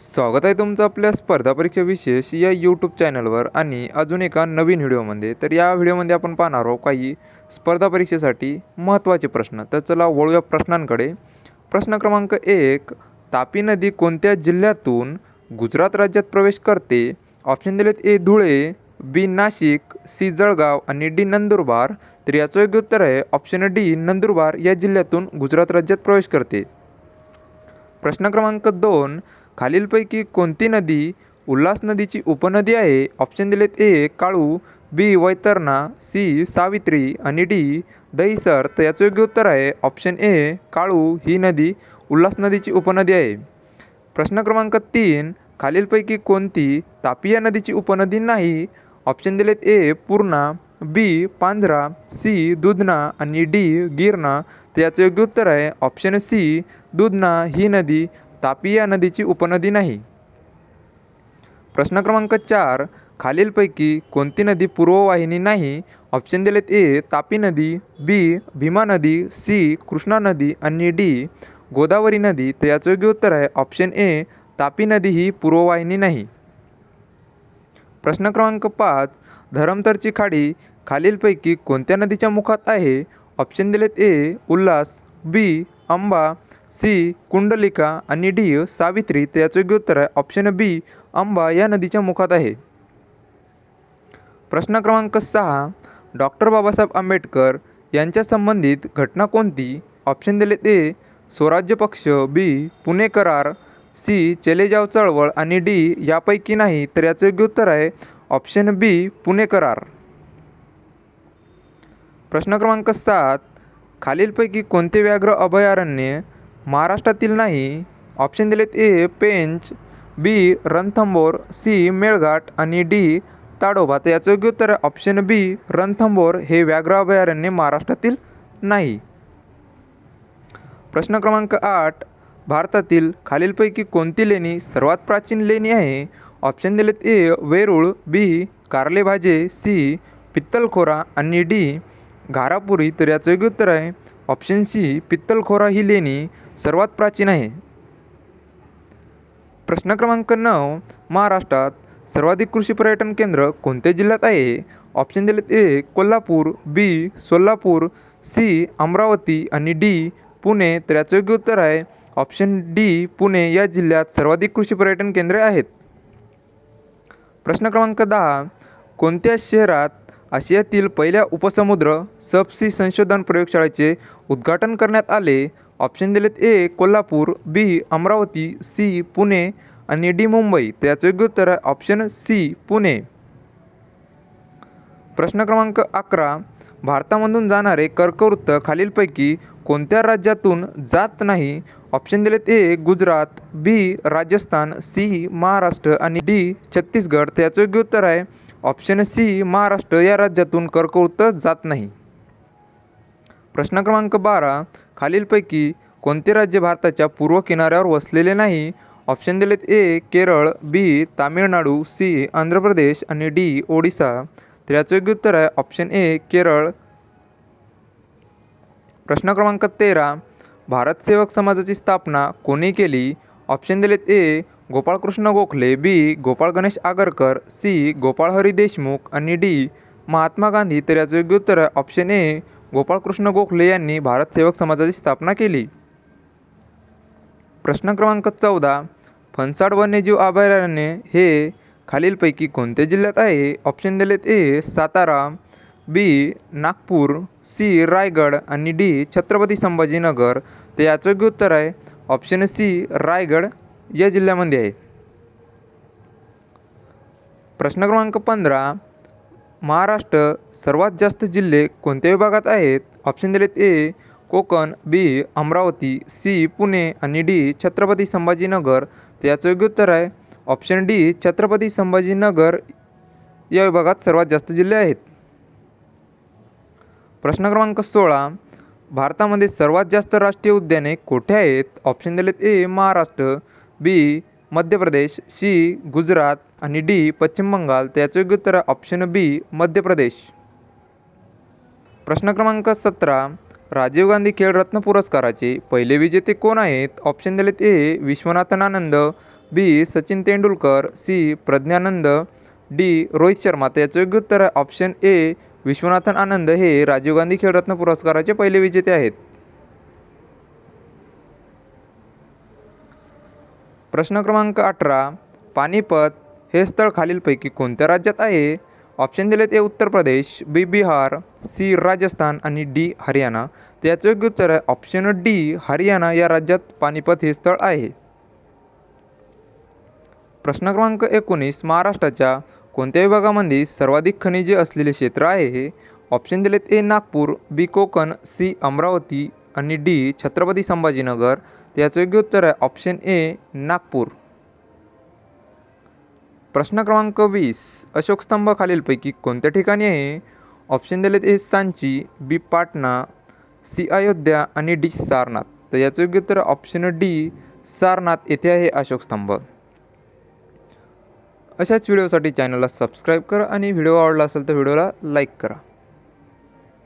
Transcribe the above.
स्वागत आहे तुमचं आपल्या स्पर्धा परीक्षा विशेष या यूट्यूब चॅनलवर आणि अजून एका नवीन व्हिडिओमध्ये. तर या व्हिडिओमध्ये आपण पाहणार आहोत काही स्पर्धा परीक्षेसाठी महत्त्वाचे प्रश्न. तर चला वळूया प्रश्नांकडे. प्रश्न क्रमांक एक तापी नदी कोणत्या जिल्ह्यातून गुजरात राज्यात प्रवेश करते? ऑप्शन दिलेत A Dhule B Nashik C Jalgaon आणि डी नंदुरबार. तर याचं योग्य उत्तर आहे ऑप्शन डी नंदुरबार या जिल्ह्यातून गुजरात राज्यात प्रवेश करते. प्रश्न क्रमांक दोन खालीलपैकी कोणती नदी उल्हास नदीची उपनदी आहे? ऑप्शन दिलेत A Kalu B Vaitarna C Savitri आणि डी दहिसर. तर याचं योग्य उत्तर आहे. ऑप्शन ए काळू ही नदी उल्हास नदीची उपनदी आहे. प्रश्न क्रमांक तीन खालीलपैकी कोणती तापी या नदीची उपनदी नाही? ऑप्शन दिलेत A Purna B Panjhara C Dudhana आणि डी गिरणा. तर याचं योग्य उत्तर आहे. ऑप्शन सी दुधना ही नदी तापी या नदीची उपनदी नाही. प्रश्न क्रमांक चार खालीलपैकी कोणती नदी पूर्ववाहिनी नाही? ऑप्शन दिलेत ए तापी नदी बी भीमा नदी सी कृष्णा नदी आणि डी गोदावरी नदी. तर याचं योग्य उत्तर आहे ऑप्शन ए तापी नदी ही पूर्ववाहिनी नाही. प्रश्न क्रमांक पाच धरमतरची खाडी खालीलपैकी कोणत्या नदीच्या मुखात आहे? ऑप्शन दिलेत A Ulhas B Amba C Kundalika आणि डी सावित्री तर याचं योग्य उत्तर आहे ऑप्शन बी अंबा या नदीच्या मुखात आहे. प्रश्न क्रमांक सहा डॉक्टर बाबासाहेब आंबेडकर यांच्या संबंधित घटना कोणती? ऑप्शन दिले ए स्वराज्य पक्ष बी पुणे करार सी चलेजाव चळवळ आणि डी यापैकी नाही तर याचं योग्य उत्तर आहे ऑप्शन बी पुणे करार. प्रश्न क्रमांक सात खालीलपैकी कोणते व्याघ्र अभयारण्य महाराष्ट्रातील नाही. ऑप्शन दिलेत A Pench B Ranthambore C Melghat आणि डी ताडोबा तर याचं योग्य उत्तर आहे ऑप्शन बी रणथंबोर हे व्याघ्र अभयारण्य महाराष्ट्रातील नाही. प्रश्न क्रमांक आठ भारतातील खालीलपैकी कोणती लेणी सर्वात प्राचीन लेणी आहे? ऑप्शन दिलेत ए वेरूळ बी कारलेभाजे सी पित्तलखोरा आणि डी घारापुरी. तर याचं योग्य उत्तर आहे ऑप्शन सी पित्तलखोरा ही लेणी. सर्वात प्राचीन आहे. प्रश्न क्रमांक नऊ महाराष्ट्रात सर्वाधिक कृषी पर्यटन केंद्र कोणत्या जिल्ह्यात आहे? ऑप्शन दिलेत A Kolhapur B Solapur C Amravati आणि डी पुणे तर याचं योग्य उत्तर आहे. ऑप्शन डी पुणे या जिल्ह्यात सर्वाधिक कृषी पर्यटन केंद्रे आहेत. प्रश्न क्रमांक दहा कोणत्या शहरात आशियातील पहिल्या उपसमुद्र सबसी संशोधन प्रयोगशाळेचे उद्घाटन करण्यात आले? ऑप्शन दिलेत A Kolhapur B Amravati C Pune आणि डी मुंबई. त्याचं योग्य उत्तर आहे ऑप्शन सी पुणे. प्रश्न क्रमांक अकरा. भारतामधून जाणारे कर्कवृत्त खालीलपैकी कोणत्या राज्यातून जात नाही? ऑप्शन दिलेत A Gujarat B Rajasthan C Maharashtra आणि डी छत्तीसगड. त्याचं योग्य उत्तर आहे ऑप्शन सी महाराष्ट्र. या राज्यातून कर्कवृत्त जात नाही. प्रश्न क्रमांक बारा. खालीलपैकी कोणते राज्य भारताच्या पूर्व किनाऱ्यावर वसलेले नाही? ऑप्शन दिलेत A Kerala B Tamil Nadu C Andhra Pradesh आणि डी ओडिसा. तर याचं योग्य उत्तर आहे ऑप्शन ए केरळ. प्रश्न क्रमांक तेरा भारत सेवक समाजाची स्थापना कोणी केली? ऑप्शन दिलेत A Gopalkrishna Gokhale B Gopal Ganesh Agarkar C Gopal Hari Deshmukh आणि डी महात्मा गांधी. तर याचं योग्य उत्तर आहे ऑप्शन ए गोपाळकृष्ण गोखले यांनी भारत सेवक समाजाची स्थापना केली. प्रश्न क्रमांक चौदा फणसाड वन्यजीव अभयारण्य हे खालीलपैकी कोणत्या जिल्ह्यात आहे? ऑप्शन दिलेत A Satara B Nagpur C Raigad आणि डी छत्रपती संभाजीनगर. तर याचं योग्य उत्तर आहे. ऑप्शन सी रायगड या जिल्ह्यामध्ये आहे. प्रश्न क्रमांक पंधरा महाराष्ट्र सर्वात जास्त जिल्हे कोणत्या विभागात आहेत? ऑप्शन दिलेत A Konkan B Amravati C Pune आणि डी छत्रपती संभाजीनगर. तर याचं योग्य उत्तर आहे. ऑप्शन डी छत्रपती संभाजीनगर या विभागात सर्वात जास्त जिल्हे आहेत. प्रश्न क्रमांक सोळा. भारतामध्ये सर्वात जास्त राष्ट्रीय उद्याने कोठे आहेत? ऑप्शन दिलेत ए महाराष्ट्र बी मध्य प्रदेश सी गुजरात आणि डी पश्चिम बंगाल त्याचं योग्य उत्तर आहे ऑप्शन बी मध्य प्रदेश. प्रश्न क्रमांक सतरा राजीव गांधी खेळरत्न पुरस्काराचे पहिले विजेते कोण आहेत? ऑप्शन दिलेत A Viswanathan Anand B Sachin Tendulkar C Praggnanandhaa D Rohit Sharma. त्याचं योग्य उत्तर आहे ऑप्शन ए विश्वनाथन आनंद हे राजीव गांधी खेळरत्न पुरस्काराचे पहिले विजेते आहेत. प्रश्न क्रमांक अठरा पानिपत हे स्थळ खालीलपैकी कोणत्या राज्यात आहे? ऑप्शन दिलेत A Uttar Pradesh B Bihar C Rajasthan आणि डी हरियाणा. तर याचं योग्य उत्तर आहे ऑप्शन डी हरियाणा. या राज्यात पानिपत हे स्थळ आहे. प्रश्न क्रमांक एकोणीस महाराष्ट्राच्या कोणत्या विभागामध्ये सर्वाधिक खनिजे असलेले क्षेत्र आहे? ऑप्शन दिलेत A Nagpur B Konkan C Amravati आणि डी छत्रपती संभाजीनगर. तर याचं योग्य उत्तर आहे ऑप्शन ए नागपूर. प्रश्न क्रमांक वीस अशोक स्तंभ खालीलपैकी कोणत्या ठिकाणी आहे? ऑप्शन दिलेत A Sanchi B Patna C Ayodhya आणि डी सारनाथ. तर याचं योग्य उत्तर ऑप्शन डी सारनाथ. येथे आहे अशोक स्तंभ. अशाच व्हिडिओसाठी चॅनलला सबस्क्राईब करा आणि व्हिडिओ आवडला असेल तर व्हिडिओला लाईक करा.